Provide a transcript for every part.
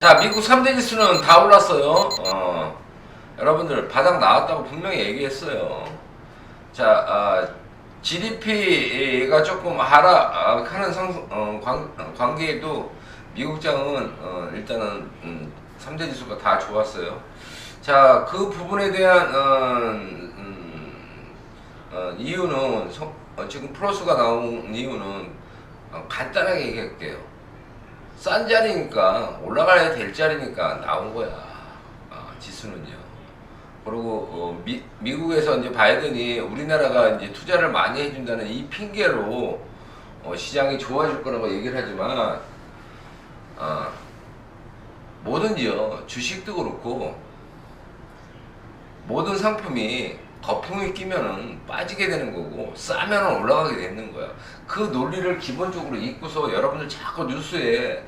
자, 미국 3대 지수는 다 올랐어요. 어, 여러분들 바닥 나왔다고 분명히 얘기했어요. 자, 아, GDP가 조금 하락하는 상, 어, 관, 어, 관계에도 미국장은 어, 일단은 음, 3대 지수가 다 좋았어요. 자, 그 부분에 대한 어, 음, 어, 이유는 성- 어, 지금 플러스가 나온 이유는 어, 간단하게 얘기할게요. 싼 자리니까 올라가야 될 자리니까 나온 거야. 아, 지수는요. 그리고 어, 미, 미국에서 이제 바이든이 우리나라가 이제 투자를 많이 해준다는 이 핑계로 어, 시장이 좋아질 거라고 얘기를 하지만 아, 뭐든지요 주식도 그렇고 모든 상품이 거품이 끼면은 빠지게 되는 거고 싸면은 올라가게 되는 거야. 그 논리를 기본적으로 잊고서 여러분들 자꾸 뉴스에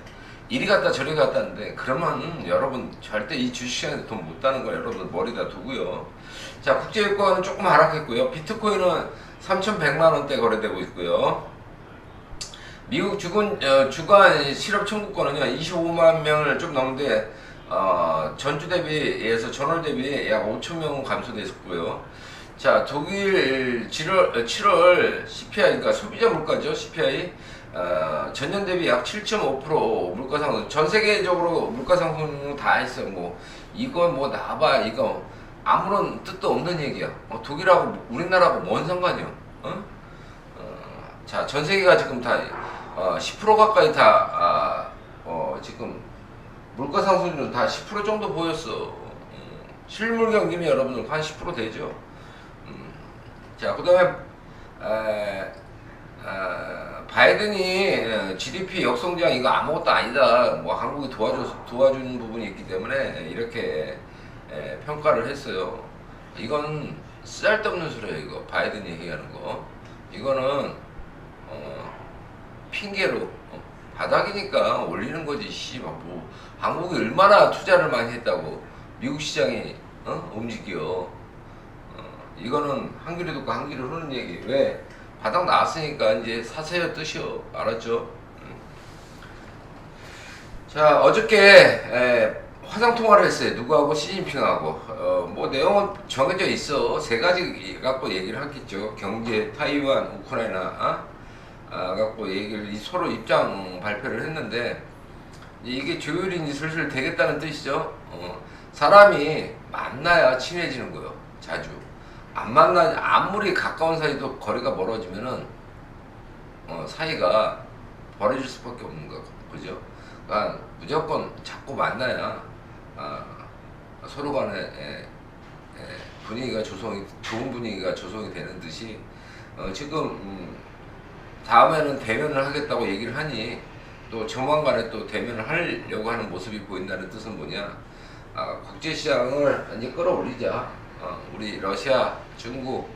이리 갔다 저리 갔다는데 그러면 여러분 절대 이 주식시장에 돈못 따는 거 여러분 머리다 두고요. 자 국제유가는 조금 하락했고요. 비트코인은 3,100만 원대 거래되고 있고요. 미국 주간 어, 주간 실업 청구권은요 25만 명을 좀 넘는데 어, 전주 대비해서 전월 대비 약 5천 명 감소됐고요. 자 독일 7월 7월 CPI 그러니까 소비자 물가죠 CPI 어, 전년 대비 약 7.5% 물가 상승 전 세계적으로 물가 상승 다 했어요. 뭐 이건 뭐 나봐 이거 아무런 뜻도 없는 얘기야. 어, 독일하고 우리나라하고 뭔 상관이야? 어? 어, 자, 전 세계가 지금 다 어, 10% 가까이 다 아, 어, 지금 물가 상승률은 다 10% 정도 보였어. 음, 실물 경기면 여러분들 한 10% 되죠. 음, 자, 그 다음에 에, 아, 바이든이 어, GDP 역성장 이거 아무것도 아니다. 뭐 한국이 도와줘 도와주는 부분이 있기 때문에 이렇게 에, 평가를 했어요. 이건 쓸데없는 소리예요. 이거 바이든이 얘기하는 거. 이거는 어, 핑계로 어, 바닥이니까 올리는 거지. 씨발 뭐 한국이 얼마나 투자를 많이 했다고 미국 시장이 어? 움직여. 어, 이거는 한 귀로 듣고 한 귀로 흐르는 얘기. 왜? 바닥 나왔으니까 이제 사세요 뜻이요. 알았죠? 음. 자 어저께 에, 화상 통화를 했어요. 누구하고 시진핑하고 어, 뭐 내용은 정해져 있어. 세 가지 갖고 얘기를 하겠죠. 경제, 타이완, 우크라이나 어? 아, 갖고 얘기를 이 서로 입장 발표를 했는데 이게 조율이 슬슬 되겠다는 뜻이죠. 어, 사람이 만나야 친해지는 거요. 자주. 안 만나 아무리 가까운 사이도 거리가 멀어지면은 어, 사이가 벌어질 수밖에 없는 거 그죠? 그러니까 무조건 자꾸 만나야 아, 서로 간에 에, 에, 분위기가 조성이 좋은 분위기가 조성이 되는 듯이 어, 지금 음, 다음에는 대면을 하겠다고 얘기를 하니 또 조만간에 또 대면을 하려고 하는 모습이 보인다는 뜻은 뭐냐? 아, 국제시장을 이제 끌어올리자. 어, 우리 러시아, 중국,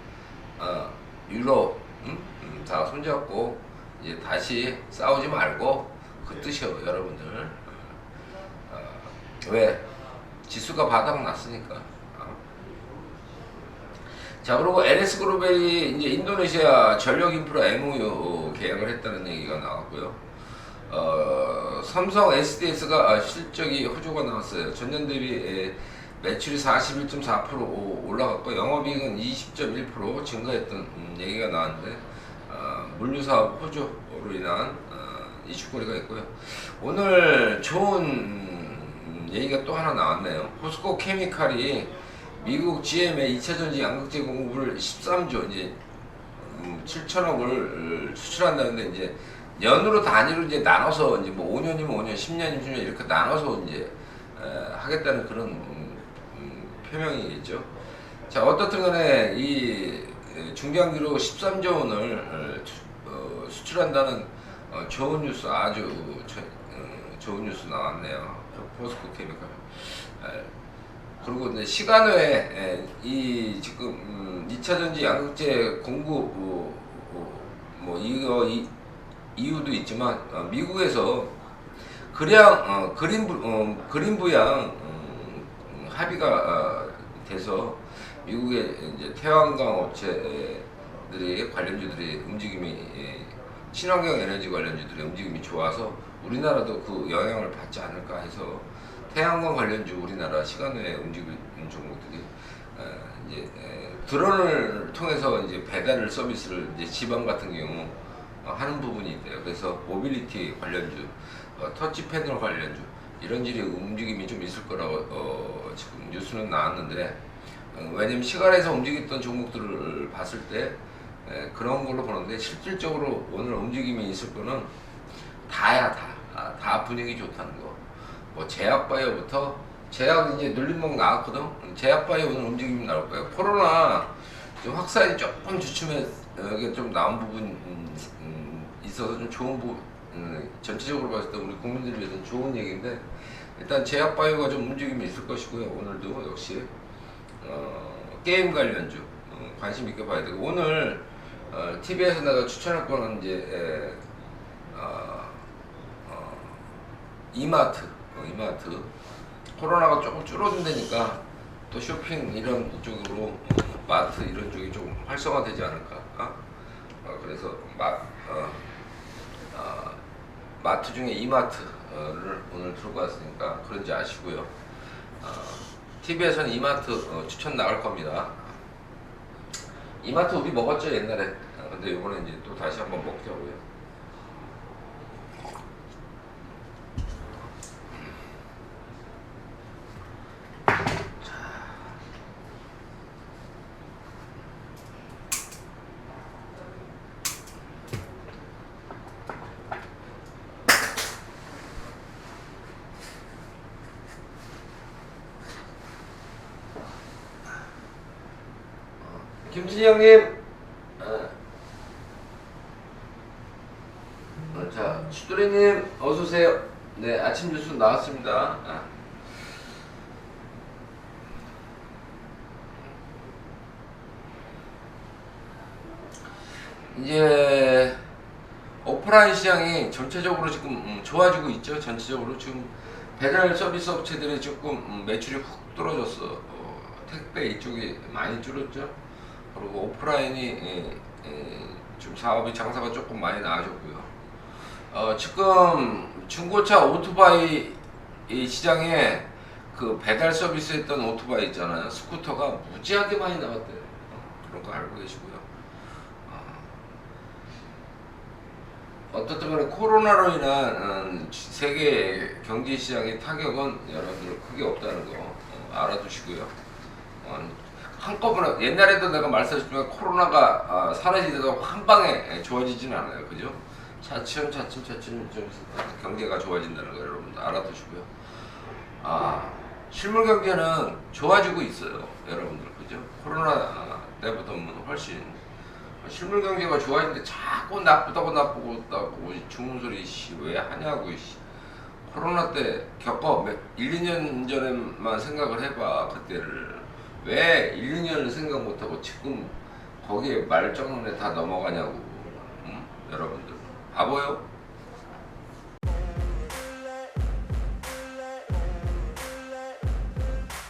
어, 유럽 음? 음, 다 손잡고 이제 다시 싸우지 말고 그 뜻이요, 여러분들. 어, 왜? 지수가 바닥 났으니까. 어. 자 그리고 NS그룹이 이제 인도네시아 전력 인프라 MOU 계약을 했다는 얘기가 나왔고요. 어, 삼성 SDS가 실적이 호조가 나왔어요. 전년 대비 에, 매출이 41.4% 올라갔고 영업이익은 20.1% 증가했던 음, 얘기가 나왔는데 어, 물류사업 호조로 인한 어, 이슈거리가 있고요. 오늘 좋은 음, 얘기가 또 하나 나왔네요. 포스코 케미칼이 미국 GM의 2차 전지 양극재 공급을 13조 이제 음, 7천억을 수출한다는데 이제 년으로 단위로 이제 나눠서 이제 뭐 5년이면 5년, 10년이면 10년 이렇게 나눠서 이제 에, 하겠다는 그런 음, 음, 표명이겠죠. 자 어떻든 간에 이 에, 중장기로 13조 원을 어, 수- 어, 수출한다는 어, 좋은 뉴스 아주 저- 어, 좋은 뉴스 나왔네요. 포스코 케미칼. 에, 그리고 이제 시간 외에 에, 이 지금 음, 2차 전지 양극재 공급 어, 어, 뭐 이거 이, 이유도 있지만 어, 미국에서 그량 어, 그린 부, 어, 그린 부양 음, 음, 합의가 어, 돼서 미국의 이제 태양광 업체들이 관련주들이 움직임이 예, 친환경 에너지 관련주들의 움직임이 좋아서 우리나라도 그 영향을 받지 않을까 해서 태양광 관련주 우리나라 시간 외에 움직이는 종목들이 어, 이제 에, 드론을 통해서 이제 배달 서비스를 이제 지방 같은 경우 어, 하는 부분이 있대요. 그래서 모빌리티 관련주, 어, 터치 패널 관련주 이런 질의 움직임이 좀 있을 거라고 어, 지금 뉴스는 나왔는데 어, 왜냐면 시간에서 움직였던 종목들을 봤을 때 에, 그런 걸로 보는데 실질적으로 오늘 움직임이 있을 거는 다야 다. 아, 다 분위기 좋다는 거. 뭐 제약바이오부터 제약 이제 눌림목 나왔거든. 제약바이오 오늘 움직임이 나올 거예요. 코로나 좀 확산이 조금 주춤해 여기 좀 나온 부분 음, 음, 있어서 좀 좋은 부분 음, 전체적으로 봤을 때 우리 국민들을 위해서는 좋은 얘기인데 일단 제약바이오가 좀 움직임이 있을 것이고요. 오늘도 역시 어, 게임 관련주 어, 관심 있게 봐야 되고 오늘 어, TV에서 내가 추천할 거는 이제 에, 어, 어, 이마트 어, 이마트. 코로나가 조금 줄어든다니까 또 쇼핑 이런 쪽으로 어, 마트 이런 쪽이 좀 활성화되지 않을까? 어? 어, 그래서 마, 어, 어, 마트 중에 이마트를 오늘 들고 왔으니까 그런지 아시고요. 어, TV에서는 이마트 어, 추천 나갈 겁니다. 이마트 우리 먹었죠 옛날에. 어, 근데 이번에 이제 또 다시 한번 먹자고요 김진희 형님. 어. 어, 자, 추도리님 어서 오세요. 네, 아침 뉴스 나왔습니다. 아. 이제 오프라인 시장이 전체적으로 지금 음, 좋아지고 있죠. 전체적으로 지금 배달 서비스 업체들이 조금 음, 매출이 훅 떨어졌어. 어, 택배 이쪽이 많이 줄었죠. 그리고 오프라인이 예, 예, 좀 사업이 장사가 조금 많이 나아졌고요. 어, 지금 중고차 오토바이 이 시장에 그 배달 서비스 했던 오토바이 있잖아요. 스쿠터가 무지하게 많이 나왔대요. 어, 그런 거 알고 계시고요. 어, 어떻든 간에 코로나로 인한 음, 세계 경제 시장의 타격은 여러분들 크게 없다는 거 어, 알아두시고요. 어, 한꺼번에 옛날에도 내가 말씀드렸지만 코로나가 아, 사라지다가 한 방에 좋아지지는 않아요, 그죠? 차츰 차츰 차츰 좀 경제가 좋아진다는 거 여러분들 알아두시고요. 아 실물 경제는 좋아지고 있어요, 여러분들 그죠? 코로나 때보다는 훨씬 실물 경제가 좋아지는데 자꾸 나쁘다고 나쁘고 나쁘고 죽는 소리 씨왜 하냐고 씨. 코로나 때 겪어 몇- 1, 2년 전에만 생각을 해봐 그때를 왜 1, 2년을 생각 못하고 지금 거기에 말정론에 다 넘어가냐고 응? 여러분들 바보요?